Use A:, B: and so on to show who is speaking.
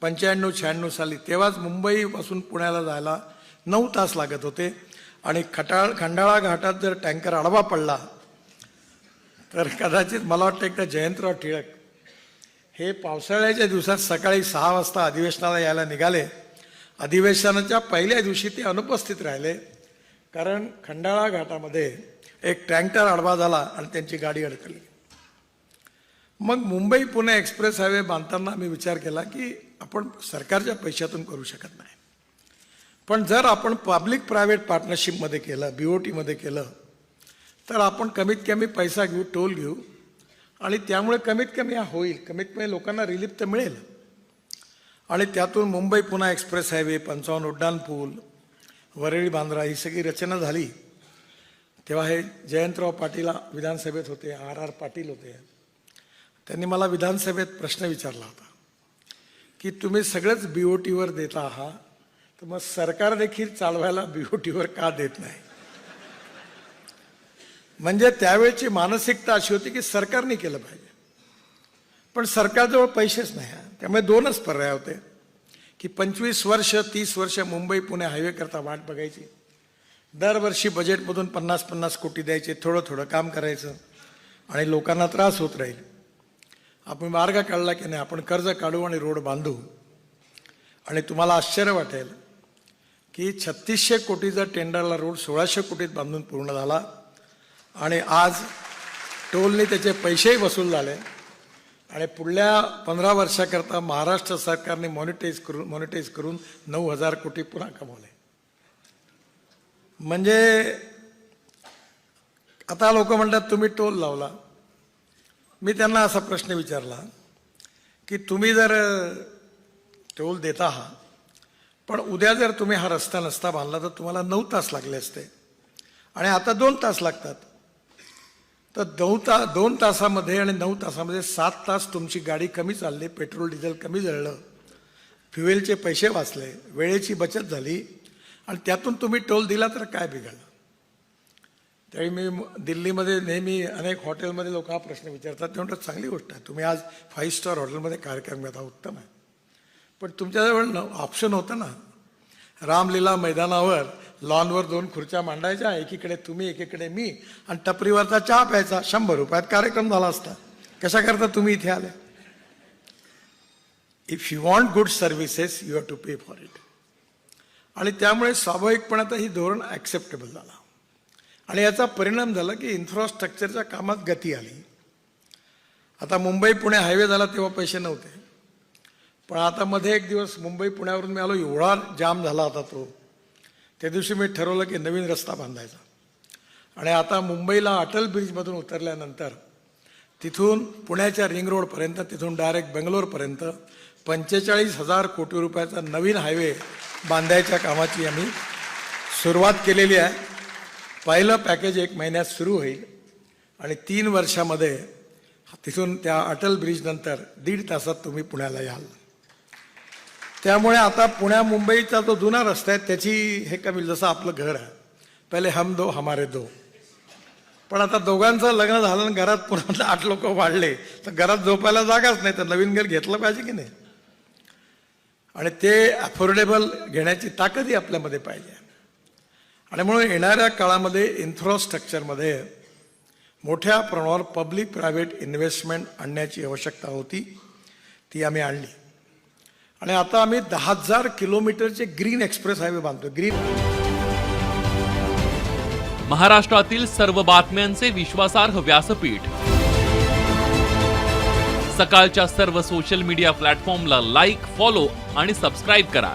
A: पंच्याण्णव शहाण्णव साली तेव्हाच मुंबईपासून पुण्याला जायला नऊ तास लागत होते. आणि खटाळ खंडाळा घाटात जर टँकर आडवा पडला तर कदाचित मला वाटतं एकदा जयंतराव टिळक हे पावसाळ्याच्या दिवसात सकाळी सहा वाजता अधिवेशनाला यायला निघाले. अधिवेशनाच्या पहिल्या दिवशी ते अनुपस्थित राहिले. कारण खंडाळा घाटामध्ये एक टँकर आडवा झाला आणि त्यांची गाडी अडकली. मग मुंबई पुणे एक्सप्रेस हायवे बांधताना मी विचार केला की आपण सरकारच्या पैशातून करू शकत नाही. पण जर आपण पब्लिक प्रायव्हेट पार्टनरशिपमध्ये केलं बी ओ टीमध्ये केलं तर आपण कमीत कमी पैसा घेऊ टोल घेऊ आणि त्यामुळे कमीत कमी हा होईल. कमीत कमी लोकांना रिलीफ तर मिळेल. आणि त्यातून मुंबई पुन्हा एक्सप्रेस हायवे पंचावन्न उड्डाण पूल वरळी बांद्रा ही सगळी रचना झाली. तेव्हा हे जयंतराव पाटील विधानसभेत होते आर आर पाटील होते. त्यांनी मला विधानसभेत प्रश्न विचारला होता. की तुम्ही सगळंच बी ओ टीवर देता आहात तर मग सरकार देखील चालवायला बी ओ टीवर का देत नाही? म्हणजे त्यावेळची मानसिकता अशी होती की सरकारने केलं पाहिजे. पण सरकारजवळ पैसेच नाही त्यामुळे दोनच पर्याय होते. की पंचवीस वर्ष तीस वर्ष मुंबई पुणे हायवे करता वाट बघायची. दरवर्षी बजेटमधून पन्नास पन्नास कोटी द्यायचे थोडं थोडं काम करायचं. आणि लोकांना त्रास होत राहील. आपण मार्ग काढला की नाही आपण कर्ज काढू आणि रोड बांधू. आणि तुम्हाला आश्चर्य वाटेल की छत्तीसशे कोटीचा टेंडरला रोड सोळाशे कोटीत बांधून पूर्ण झाला. आणि आज टोलने त्याचे पैसेही वसूल झाले. आणि पुढल्या पंधरा वर्षाकरता महाराष्ट्र सरकारने मॉनिटाईज करून मॉनिटाईज करून नऊ हजार कोटी पुन्हा कमवले. म्हणजे आता लोक म्हणतात तुम्ही टोल लावला. मी त्यांना असा प्रश्न विचारला की तुम्ही जर टोल देत आहात पण उद्या जर तुम्ही हा रस्ता नसता बांधला तर तुम्हाला नऊ तास लागले असते. आणि आता दोन तास लागतात. तर दोन ता दोन तासामध्ये आणि नऊ तासामध्ये सात तास तुमची गाडी कमी चालली पेट्रोल डिझेल कमी जळलं फ्युएलचे पैसे वाचले वेळेची बचत झाली आणि त्यातून तुम्ही टोल दिला तर काय बिघडलं? त्यावेळी मी दिल्लीमध्ये नेहमी अनेक हॉटेलमध्ये लोक हा प्रश्न विचारतात. ते म्हणतात चांगली गोष्ट आहे. तुम्ही आज फाईव्ह स्टार हॉटेलमध्ये कार्यक्रम घेता उत्तम आहे. पण तुमच्याजवळ न ऑप्शन होतं ना. रामलीला मैदानावर लॉनवर दोन खुर्च्या मांडायच्या. एकीकडे तुम्ही एकीकडे मी. आणि टपरीवरचा चहा प्यायचा. शंभर रुपयात कार्यक्रम झाला असता. कशा करता तुम्ही इथे आले? If you want good services you have to pay for it आणि त्यामुळे स्वाभाविकपणे आता ही धोरण ॲक्सेप्टेबल झाला. आणि याचा परिणाम झाला की इन्फ्रास्ट्रक्चरच्या कामात गती आली. आता मुंबई पुणे हायवे झाला तेव्हा पैसे नव्हते. पण आता मध्ये एक दिवस मुंबई पुण्यावरून मी आलो एवढा जाम झाला आता तो. त्या दिवशी मी ठरवलं की नवीन रस्ता बांधायचा. आणि आता मुंबईला अटल ब्रिजमधून उतरल्यानंतर तिथून पुण्याच्या रिंग रोडपर्यंत तिथून डायरेक्ट बेंगलोरपर्यंत पंचेचाळीस हजार कोटी रुपयाचा नवीन हायवे बांधायच्या कामाची आम्ही सुरुवात केलेली आहे. पहिलं पॅकेज एक महिन्यात सुरू होईल आणि तीन वर्षामध्ये तिथून त्या अटल ब्रिजनंतर दीड तासात तुम्ही पुण्याला याल. त्यामुळे आता पुण्या मुंबईचा जो जुना रस्ता आहे त्याची हे कमी जसं आपलं घर आहे. पहिले हम दो हमारे दो. पण आता दोघांचं लग्न झालं आणि घरात पुन्हा आठ लोक वाढले तर घरात झोपायला जागाच नाही तर नवीन घर घेतलं पाहिजे की नाही? आणि ते अफोर्डेबल घेण्याची ताकदही आपल्यामध्ये पाहिजे आणि म्हणून येणाऱ्या काळामध्ये इन्फ्रास्ट्रक्चरमध्ये मोठ्या प्रमाणावर पब्लिक प्रायव्हेट इन्व्हेस्टमेंट आणण्याची आवश्यकता होती ती आम्ही आणली. आणि आता आम्ही दहा हजार किलोमीटरचे ग्रीन एक्सप्रेस हायवे बांधतो ग्रीन
B: महाराष्ट्रातील सर्व बातम्यांचे विश्वासार्ह व्यासपीठ. सकाळच्या सर्व सोशल मीडिया प्लॅटफॉर्मला लाईक फॉलो आणि सबस्क्राईब करा.